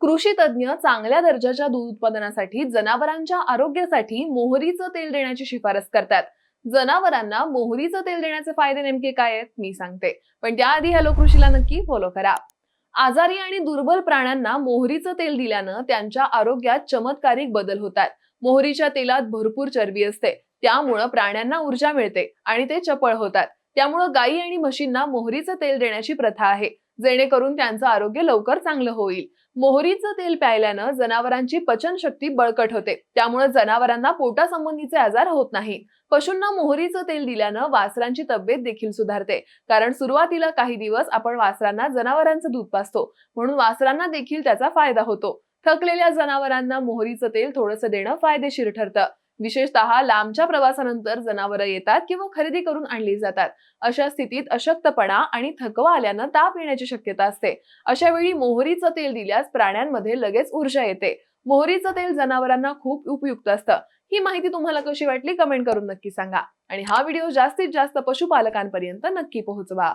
कृषी तज्ज्ञ चांगल्या दर्जाच्या दूध उत्पादनासाठी जनावरांच्या आरोग्यासाठी मोहरीचं तेल देण्याची शिफारस करतात. जनावरांना मोहरीचं तेल देण्याचे फायदे नेमके काय आहेत मी सांगते. पण त्याआधी हॅलो कृषीला नक्की फॉलो करा. आजारी आणि दुर्बल प्राण्यांना मोहरीचं तेल दिल्यानं त्यांच्या आरोग्यात चमत्कारिक बदल होतात. मोहरीच्या तेलात भरपूर चरबी असते. त्यामुळं प्राण्यांना ऊर्जा मिळते आणि ते चपळ होतात. त्यामुळं गायी आणि म्हशींना मोहरीचं तेल देण्याची प्रथा आहे. जेणेकरून त्यांचं आरोग्य लवकर चांगलं होईल. मोहरीचं तेल प्यायल्यानं जनावरांची पचनशक्ती बळकट होते. त्यामुळे जनावरांना पोटासंबंधीचे आजार होत नाही. पशूंना मोहरीचं तेल दिल्यानं वासरांची तब्येत देखील सुधारते. कारण सुरुवातीला काही दिवस आपण वासरांना जनावरांचं दूध पाजतो. म्हणून वासरांना देखील त्याचा फायदा होतो. थकलेल्या जनावरांना मोहरीचं तेल थोडंसं देणं फायदेशीर ठरतं. विशेषतः लांबच्या प्रवासानंतर जनावरं येतात किंवा खरेदी करून आणली जातात. अशा स्थितीत अशक्तपणा आणि थकवा आल्यानं ताप येण्याची शक्यता असते. अशा वेळी मोहरीचं तेल दिल्यास प्राण्यांमध्ये लगेच ऊर्जा येते. मोहरीचं तेल जनावरांना खूप उपयुक्त असतं. ही माहिती तुम्हाला कशी वाटली कमेंट करून नक्की सांगा. आणि हा व्हिडिओ जास्तीत जास्त पशुपालकांपर्यंत नक्की पोहोचवा.